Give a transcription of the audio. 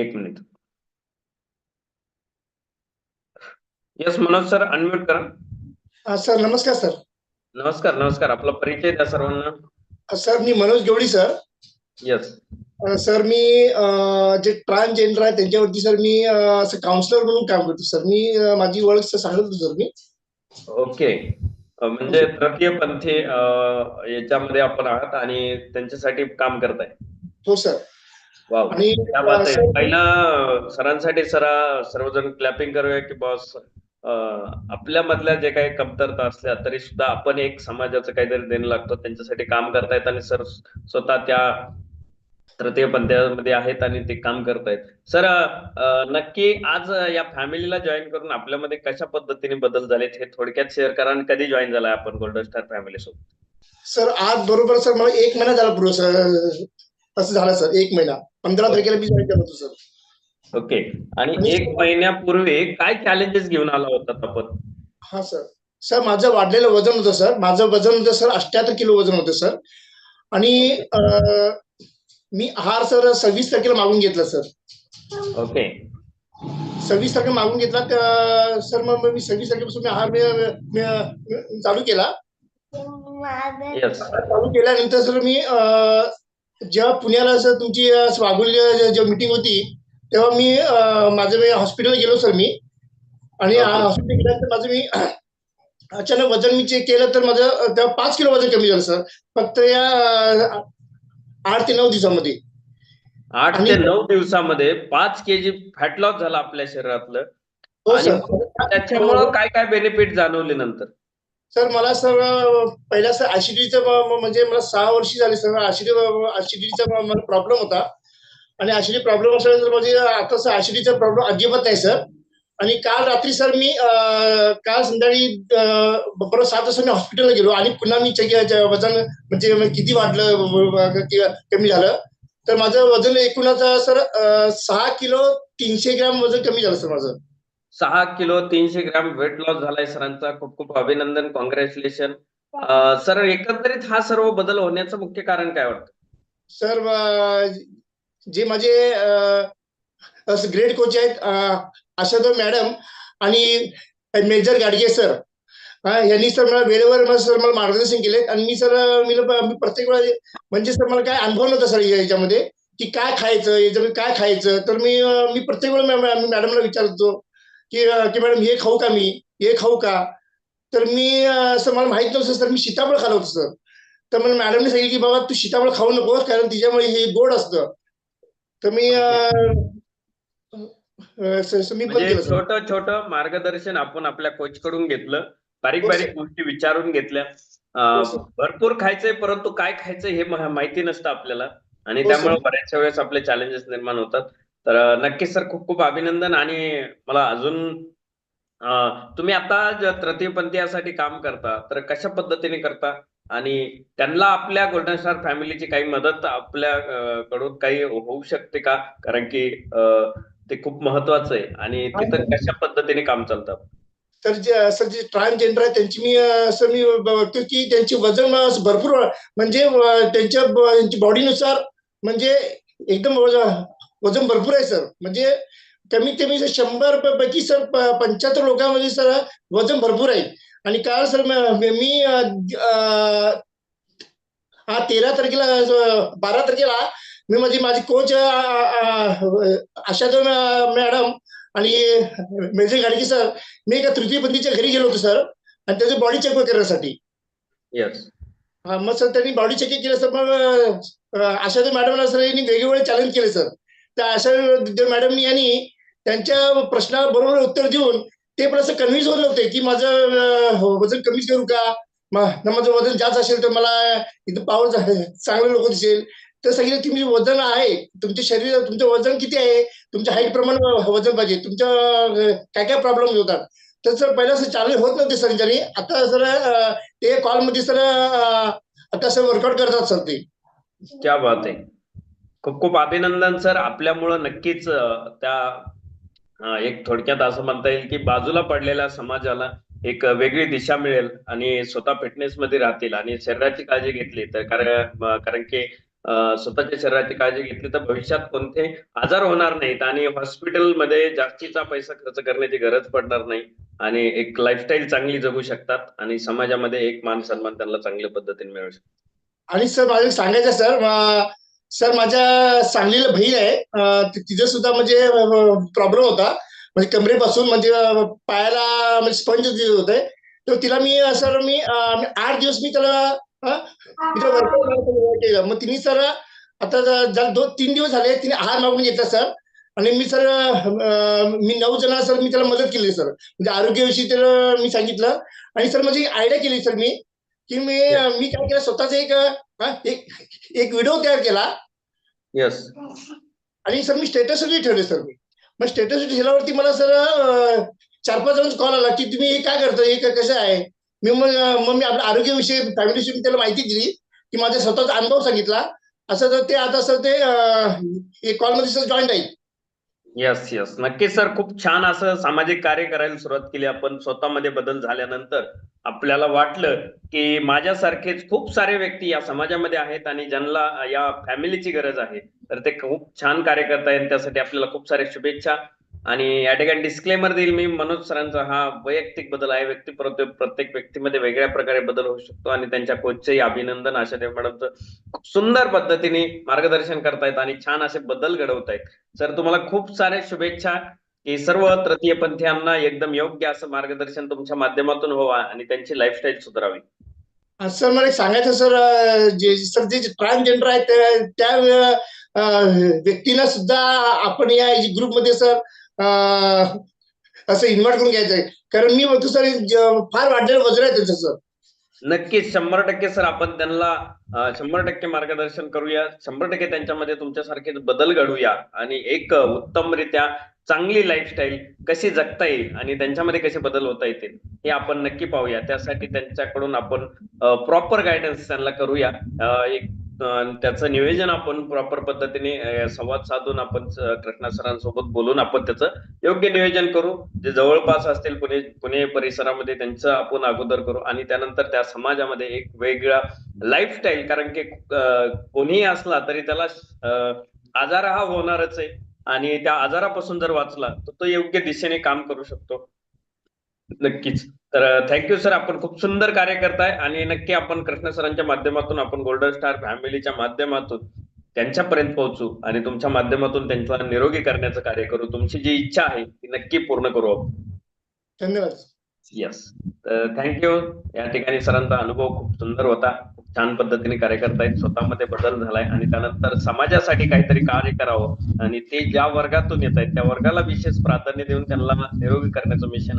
एक minute. Yes Manoj sir unmute करा. हा, सर नमस्कार सर नमस्कार नमस्कार. आपला परिचय द्या सर्वांना. सर मी Manoj Gevdi sir yes sir मी जे ट्रान्सजेंडर आहे त्यांच्यावरती सर मी असं काउन्सिलर म्हणून काम करतो सर मी माझी ओळख सांगत होतो सर मी. ओके म्हणजे तृतीय पंथी अ, याच्यामध्ये आपण आहात आणि त्यांच्यासाठी काम करताय. हो सर आणि पहिला सरांसाठी सरा सर्वजण क्लॅपिंग करूया की बॉस आपल्या मधल्या जे काही कमतरता असल्या तरी सुद्धा आपण एक समाजाचं काहीतरी देणं लागतो. त्यांच्यासाठी काम करतायत आणि सर स्वतः त्या तृतीय पंथामध्ये आहेत आणि ते काम करतायत. सर नक्की आज या फॅमिलीला जॉईन करून आपल्यामध्ये कशा पद्धतीने बदल झालेत हे थोडक्यात शेअर करा आणि कधी जॉईन झालाय आपण गोल्डन स्टार फॅमिली सोबत? सर आज बरोबर सर मला एक महिना झाला असं झालं सर. एक महिना. पंधरा तारखेला मी जॉईन करत होतो सर. ओके. आणि एक महिन्यापूर्वी काय चॅलेंजेस घेऊन आला होतात आपण? हा सर. सर माझं वाढलेलं वजन होतं सर. माझं वजन होतं सर अठ्याहत्तर किलो वजन होतं सर. आणि मी आहार सर सव्वीस तारखेला मागून घेतला सर. ओके. सव्वीस तारखेला मागून घेतला तर सर मग मी सव्वीस तारखेपासून मी आहार चालू केला. चालू केल्यानंतर सर मी जेव्हा पुण्याला सर तुमची वाघोली जेव्हा मीटिंग होती तेव्हा मी माझं मी हॉस्पिटलला गेलो सर मी. आणि. हॉस्पिटल गेल्यानंतर माझं मी अचानक वजन मी चेक केलं तर माझं तेव्हा पाच किलो वजन कमी झालं सर फक्त या आठ ते नऊ दिवसामध्ये. आठ ते नऊ दिवसामध्ये पाच केजी फॅट लॉस झाला आपल्या शरीरातलं. हो त्याच्यामुळं काय काय बेनिफिट जाणवले नंतर? सर मला सर पहिला सर ऍसिडिटीचं म्हणजे मला सहा वर्षी झाली सर. ऍसिडी ऍसिडिटीचा मला प्रॉब्लेम होता. आणि ऍसिडी प्रॉब्लेम असल्यानंतर म्हणजे आता सर ऍसिडीचा प्रॉब्लेम अजिबात नाही सर. आणि काल रात्री सर मी काल संध्याकाळी बरोबर सात वाजता मी हॉस्पिटलला गेलो आणि पुन्हा मी वजन म्हणजे किती वाढलं कमी झालं. तर माझं वजन एकूणच सर सहा किलो तीनशे ग्रॅम वजन कमी झालं सर माझं. सहा किलो तीनशे ग्रॅम वेट लॉस झालाय सरांचा. खूप खूप अभिनंदन कॉंग्रॅच्युलेशन सर एकंदरीत हा सर्व बदल होण्याचं मुख्य कारण काय वाटतं? सर जे माझे ग्रेट कोच आहेत आशादो मॅडम आणि मेजर गाडगे सर यांनी सर मला वेळेवर मला सर मला मार्गदर्शन केले. आणि मी सर मी प्रत्येक वेळा म्हणजे सर मला काय अनुभव नव्हता सर याच्यामध्ये की काय खायचं याच्यामध्ये काय खायचं. तर मी मी प्रत्येक वेळा मॅडमला विचारतो की की मॅडम हे खाऊ का मी? हे खाऊ का? तर मी अं, सर मला माहीत नव्हतं सर मी सीताफळ खाल्लं होतं सर. तर मला मॅडमने सांगितलं की बाबा तू सीताफळ खाऊ नको कारण तिच्यामुळे हे गोड असतं. तर मी पण म्हणजे छोटं छोटं मार्गदर्शन आपण आपल्या कोच कडून घेतलं. बारीक हो, बारीक. गोष्टी विचारून घेतल्या. हो. भरपूर खायचंय परंतु काय खायचं हे माहिती नसतं आपल्याला. आणि हो. त्यामुळे बऱ्याचशा वेळेस आपले चॅलेंजेस निर्माण होतात. तर नक्कीच सर खूप खूप अभिनंदन आणि मला अजून तुम्ही आता ज- तृतीयपंथी यासाठी काम करता तर कशा पद्धतीने करता? आणि त्यांना आपल्या गोल्डन स्टार फॅमिलीची काही मदत आपल्या कडून काही होऊ शकते का? कारण की ते खूप महत्वाचं आहे आणि तिथं कशा पद्धतीने काम चालतं? तर जे सर जे ट्रान्सजेंडर आहे त्यांची मी असं मी बघतो की त्यांची वजन भरपूर म्हणजे त्यांच्या बॉडीनुसार म्हणजे एकदम वजन भरपूर आहे सर. म्हणजे कमीत कमी शंभर पैकी सर पंच्याहत्तर लोकांमध्ये सर वजन भरपूर आहे. आणि काल सर म- हा तेरा तारखेला बारा तारखेला मी माझी माझी कोच आशादो मॅडम आणि मेजर गाडगे सर मी एका तृतीयपंथीच्या घरी गेलो होतो सर. आणि त्याचं बॉडी चेक करण्यासाठी. येस हा, मग सर त्यांनी बॉडी चेक केलं सर. मग आशादो मॅडमला सर यांनी वेगवेगळे चॅलेंज केले सर. तर असं मॅडम यांनी त्यांच्या प्रश्नाला बरोबर उत्तर देऊन ते पण असं कन्व्हिन्स होत नव्हते की माझं वजन कमी करू का? म- माझं वजन जास्त असेल तर मला इथं पावर चांगले लोक दिसेल. तर सगळे तुम्ही वजन आहे तुमचे शरीर तुमचं वजन किती आहे? तुमच्या हाईट प्रमाणे वजन पाहिजे. तुमच्या काय काय प्रॉब्लेम होतात? तर सर पहिला असं चालू होत नव्हते सर त्यांनी आता सर ते कॉलमध्ये सर आता सर वर्कआउट करतात सर ते. क्या बात आहे. खूप खूप अभिनंदन सर आपल्यामुळं नक्कीच त्या एक थोडक्यात असं म्हणता येईल की बाजूला पडलेल्या समाजाला एक वेगळी दिशा मिळेल आणि स्वतः फिटनेस मध्ये राहतील आणि शरीराची काळजी घेतली तर कारण कारण की स्वतःच्या शरीराची काळजी घेतली तर भविष्यात कोणते आजार होणार नाहीत आणि हॉस्पिटलमध्ये जास्तीचा पैसा खर्च करण्याची गरज पडणार नाही आणि एक लाईफस्टाईल चांगली जगू शकतात आणि समाजामध्ये एक मान सन्मान त्यांना चांगल्या पद्धतीने मिळू शकतो. आणि सर माझं सांगायचं सर सर माझ्या सांगलीला बहीण आहे. अं, तिचं सुद्धा म्हणजे प्रॉब्लेम होता. म्हणजे कमरेपासून म्हणजे पायाला म्हणजे स्पंज होते. तर तिला मी सर मी आठ दिवस मी त्याला केलं. मग तिने सर आता जर दोन तीन दिवस झाले तिने आहार मागून घेतला सर. आणि मी सर मी नऊ जण सर मी त्याला मदत केली सर. म्हणजे आरोग्याविषयी त्याला मी सांगितलं. आणि सर माझी आयडिया केली सर मी. की मी मी काय केलं स्वतःच एक एक एक व्हिडिओ तयार केला. येस आणि सर मी स्टेटसवरती ठेवले सर मी. मग स्टेटस ठेवल्यावरती मला सर चार पाच जणांचा कॉल आला की तुम्ही हे काय करता हे कसं आहे? मी मग मग मी आपल्या आरोग्याविषयी फॅमिलीविषयी मी त्याला माहिती दिली की माझा स्वतःचा अनुभव सांगितला. असं तर ते आता सर ते कॉलमध्ये सर जॉईन राहील. येस येस नक्कीच सर खूप छान असं सामाजिक कार्य करायला सुरुवात केली. आपण स्वतःमध्ये बदल झाल्यानंतर आपल्याला वाटलं की माझ्यासारखेच खूप सारे व्यक्ती या समाजामध्ये आहेत आणि ज्यांना या फॅमिलीची गरज आहे. तर ते खूप छान कार्य करतायत. त्यासाठी आपल्याला खूप साऱ्या शुभेच्छा. आणि या ठिकाणी डिस्क्लेमर देईल मी मनोज सरांचा हा वैयक्तिक बदल आहे व्यक्ती प्रत्येक प्रत्येक व्यक्तीमध्ये वेगळ्या प्रकारे बदल होऊ शकतो आणि त्यांच्या कोचचेही अभिनंदन आशादेव मॅडमचं. खूप सुंदर पद्धतीने मार्गदर्शन करतायत आणि छान असे बदल घडवतायत. सर तुम्हाला खूप साऱ्या शुभेच्छा. की सर्व तृतीय पंथीयांना एकदम योग्य असं मार्गदर्शन तुमच्या माध्यमातून व्हावा आणि त्यांची लाईफस्टाईल सुधारावी. सर मला सांगायचं सर जे सर जे ट्रान्सजेंडर आहेत त्या- व्यक्तीला सुद्धा आपण या ग्रुपमध्ये सर असं इन्व्हाइट करून कारण मी बघतो सर फार वाढलेलं वजन आहे त्याचं सर. नक्कीच शंभर टक्के सर आपण त्यांना शंभर टक्के मार्गदर्शन करूया. शंभर टक्के त्यांच्यामध्ये तुमच्यासारखे बदल घडूया. आणि एक उत्तमरित्या चांगली लाईफस्टाईल कशी जगता येईल आणि त्यांच्यामध्ये कसे बदल होता येतील हे आपण नक्की पाहूया. त्यासाठी त्यांच्याकडून आपण प्रॉपर गायडन्स त्यांना करूया. एक त्याचं नियोजन आपण प्रॉपर पद्धतीने संवाद साधून आपण कृष्णा सरांसोबत बोलून आपण त्याचं योग्य नियोजन करू. जे जवळपास असतील पुणे पुणे परिसरामध्ये त्यांचं आपण अगोदर करू. आणि त्यानंतर त्या समाजामध्ये एक वेगळा लाईफस्टाईल कारण की कोणीही असला तरी त्याला आजार हा होणारच आहे. आणि त्या आजारापासून जर वाचला तर तो योग्य दिशेने काम करू शकतो. नक्कीच. तर थँक्यू सर आपण खूप सुंदर कार्य करताय आणि नक्की आपण कृष्ण सरांच्या माध्यमातून आपण गोल्डन स्टार फॅमिलीच्या माध्यमातून त्यांच्यापर्यंत पोहोचू आणि तुमच्या माध्यमातून त्यांचा निरोगी करण्याचं कार्य करू. तुमची जी इच्छा आहे ती नक्की पूर्ण करू आपण. धन्यवाद येस थँक्यू या ठिकाणी सरांचा अनुभव खूप सुंदर होता. खूप छान पद्धतीने कार्य करतायत स्वतःमध्ये बदल झालाय आणि त्यानंतर समाजासाठी काहीतरी कार्य करावं आणि ते ज्या वर्गातून येत आहेत त्या वर्गाला विशेष प्राधान्य देऊन त्यांना निरोगी करण्याचं मिशन